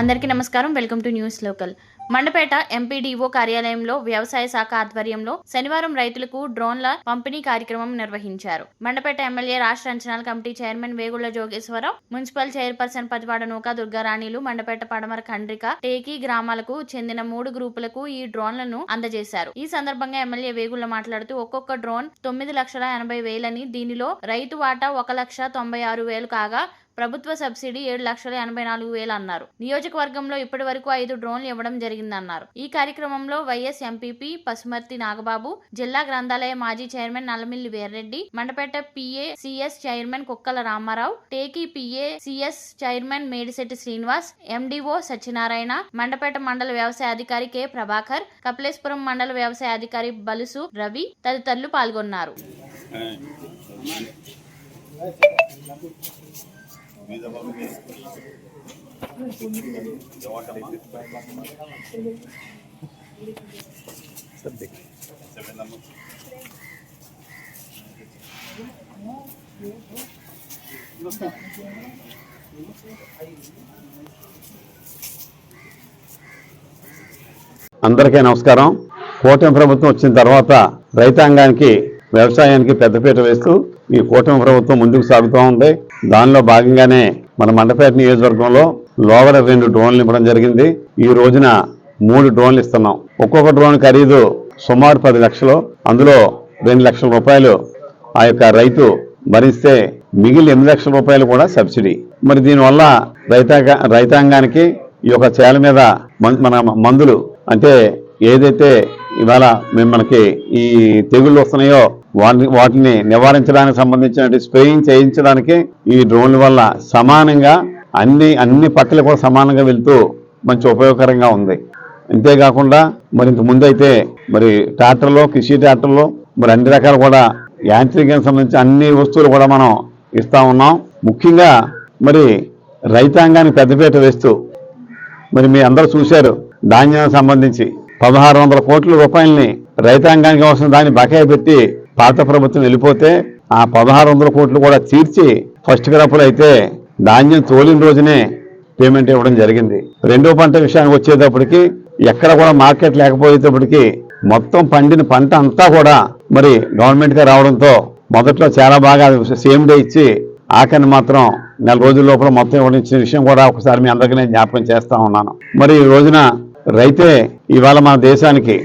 అందరికీ నమస్కారం. Welcome to news local. Mandapeta MPDO కార్యాలయంలో వ్యవసాయ శాఖ ఆధ్వర్యంలో శనివారం రైతులకు డ్రోన్ల పంపిణీ కార్యక్రమం నిర్వహించారు. మండపేట ఎమ్మెల్యే రాష్ట్ర అంచనాల committee chairman Vegulla Jogeswara Rao municipal chairperson Pathivada Nooka దుర్గారాణిలు Mandapeta పడమర ఖండ్రిక టేకి గ్రామాలకు చెందిన మూడు గ్రూపులకు ఈ డ్రోన్లను అందజేశారు. ఈ సందర్భంగా ఎమ్మెల్యే వేగుళ్ళ మాట్లాడుతూ ఒక్కొక్క డ్రోన్ తొమ్మిది లక్షల ఎనభై వేలని దీనిలో రైతు వాటా ఒక లక్ష తొంభై ఆరు వేలు కాగా ప్రభుత్వ సబ్సిడీ ఏడు లక్షల ఎనభై నాలుగు వేలు అన్నారు. నియోజకవర్గంలో ఇప్పటి వరకు ఐదు డ్రోన్లు ఇవ్వడం జరిగిందన్నారు. ఈ కార్యక్రమంలో వైఎస్ ఎంపీపీ పసుమర్తి నాగబాబు జిల్లా గ్రంథాలయ మాజీ chairman Nallamilli Veerreddy Mandapeta PA CS chairman Kukkala Rama Rao Teki PA CS chairman Medisetti Srinivas MDO Satyanarayana Mandapeta మండల వ్యవసాయ అధికారి కె ప్రభాకర్ కపిలేశ్వరం మండల వ్యవసాయ అధికారి బలుసు రవి తదితరులు పాల్గొన్నారు. అందరికీ నమస్కారం. కూటమి ప్రభుత్వం వచ్చిన తర్వాత రైతాంగానికి వ్యవసాయానికి పెద్దపీట వేస్తూ ఈ కూటమి ప్రభుత్వం ముందుకు సాగుతూ ఉంది. దానిలో భాగంగానే మన మండపేట నియోజకవర్గంలో లోగడ రెండు డ్రోన్లు ఇవ్వడం జరిగింది. ఈ రోజున మూడు డ్రోన్లు ఇస్తున్నాం. ఒక్కొక్క డ్రోన్ ఖరీదు సుమారు పది లక్షలు. అందులో రెండు లక్షల రూపాయలు ఆ యొక్క రైతు భరిస్తే మిగిలిన ఎనిమిది లక్షల రూపాయలు కూడా సబ్సిడీ. మరి దీనివల్ల రైతాంగ రైతాంగానికి ఈ యొక్క చేల మీద మన మందులు అంటే ఏదైతే ఇవాళ మేము మనకి ఈ తెగుళ్ళు వస్తున్నాయో వాటిని వాటిని నివారించడానికి సంబంధించిన స్ప్రేయింగ్ చేయించడానికి ఈ డ్రోన్ల వల్ల సమానంగా అన్ని అన్ని పక్కలు కూడా సమానంగా వెళ్తూ మంచి ఉపయోగకరంగా ఉంది. అంతేకాకుండా మరి ఇంత ముందైతే మరి ట్రాక్టర్లో కృషి ట్రాక్టర్లో మరి అన్ని రకాలు కూడా యాంత్రికానికి సంబంధించి అన్ని వస్తువులు కూడా మనం ఇస్తా ఉన్నాం. ముఖ్యంగా మరి రైతాంగానికి పెద్దపీట వేస్తూ మరి మీ అందరూ చూశారు ధాన్యానికి సంబంధించి పదహారు వందల కోట్ల రూపాయలని రైతాంగానికి అవసరం దాన్ని బకాయి పెట్టి పాత ప్రభుత్వం వెళ్ళిపోతే ఆ పదహారు వందల కోట్లు కూడా తీర్చి ఫస్ట్ క్రాప్లు అయితే ధాన్యం తోలిన రోజునే పేమెంట్ ఇవ్వడం జరిగింది. రెండో పంట విషయానికి వచ్చేటప్పటికి ఎక్కడ కూడా మార్కెట్ లేకపోయేటప్పటికి మొత్తం పండిన పంట అంతా కూడా మరి గవర్నమెంట్గా రావడంతో మొదట్లో చాలా బాగా సేమ్ డే ఇచ్చి ఆఖరిని మాత్రం నెల రోజుల లోపల మొత్తం ఇవ్వడం ఇచ్చిన విషయం కూడా ఒకసారి మీ అందరికీ నేను జ్ఞాపకం చేస్తా ఉన్నాను. మరి ఈ రోజున రైతే ఇవాళ మన దేశానికి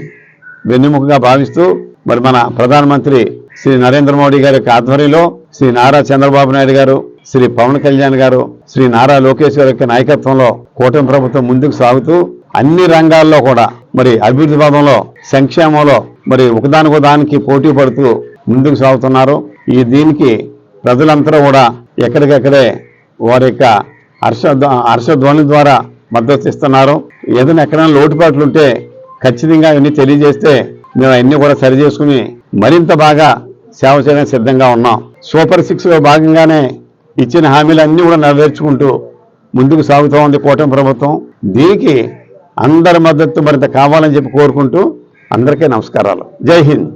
వెన్నెముకగా భావిస్తూ మరి మన ప్రధానమంత్రి శ్రీ నరేంద్ర మోడీ గారి యొక్క ఆధ్వర్యంలో శ్రీ నారా చంద్రబాబు నాయుడు గారు శ్రీ పవన్ కళ్యాణ్ గారు శ్రీ నారా లోకేష్ గారి యొక్క నాయకత్వంలో కూటమి ప్రభుత్వం ముందుకు సాగుతూ అన్ని రంగాల్లో కూడా మరి అభివృద్ధి పదంలో సంక్షేమంలో మరి ఒకదానికో దానికి పోటీ పడుతూ ముందుకు సాగుతున్నారు. ఈ దీనికి ప్రజలందరూ కూడా ఎక్కడికెక్కడే వారి యొక్క హర్ష హర్షధ్వని ద్వారా మద్దతు ఇస్తున్నారు. ఏదైనా ఎక్కడైనా లోటుపాట్లు ఉంటే ఖచ్చితంగా ఇవన్నీ తెలియజేస్తే మేము అవన్నీ కూడా సరి చేసుకుని మరింత బాగా సేవ చేయడానికి సిద్ధంగా ఉన్నాం. సూపర్ సిక్స్లో భాగంగానే ఇచ్చిన హామీలన్నీ కూడా నెరవేర్చుకుంటూ ముందుకు సాగుతూ ఉంది కూటమి ప్రభుత్వం. దీనికి అందరి మద్దతు మరింత కావాలని చెప్పి కోరుకుంటూ అందరికీ నమస్కారాలు. జై హింద్.